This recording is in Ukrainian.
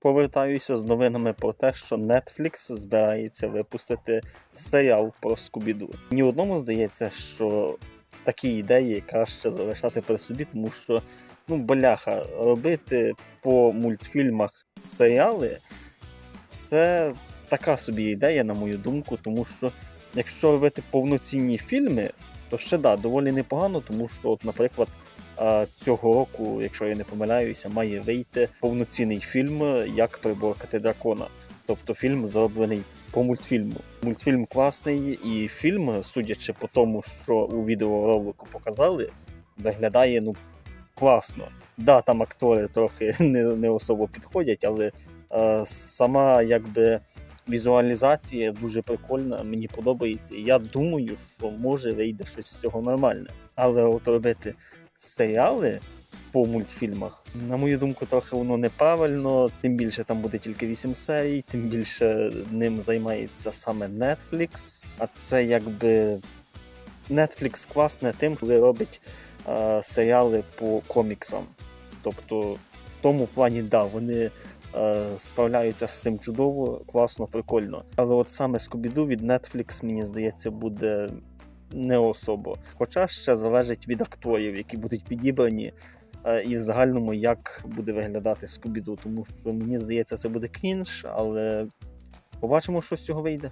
повертаюся з новинами про те, що Netflix збирається випустити серіал про Скубіду. Ні одному здається, що такі ідеї краще залишати при собі, тому що ну, бляха, робити по мультфільмах серіали це така собі ідея, на мою думку, тому що якщо робити повноцінні фільми, то ще да, доволі непогано, тому що, от, наприклад, а, цього року, якщо я не помиляюся, має вийти повноцінний фільм Як приборкати дракона. Тобто фільм зроблений по мультфільму. Мультфільм класний, і фільм, судячи по тому, що у відеоролику показали, виглядає ну класно. Да, там актори трохи не, не особо підходять, але е, сама якби візуалізація дуже прикольна, мені подобається. Я думаю, що може вийде щось з цього нормальне. Але от робити серіали по мультфільмах, на мою думку, трохи воно неправильно. Тим більше там буде тільки 8 серій, тим більше ним займається саме Netflix. А це якби Netflix класне тим, коли робить е, серіали по коміксам. Тобто, в тому плані, да, вони справляються з цим чудово, класно, прикольно. Але от саме Скобіду від Netflix, мені здається, буде не особо. Хоча ще залежить від акторів, які будуть підібрані, е, і в загальному як буде виглядати Скубіду. Тому що мені здається, це буде крінж, але побачимо, що з цього вийде.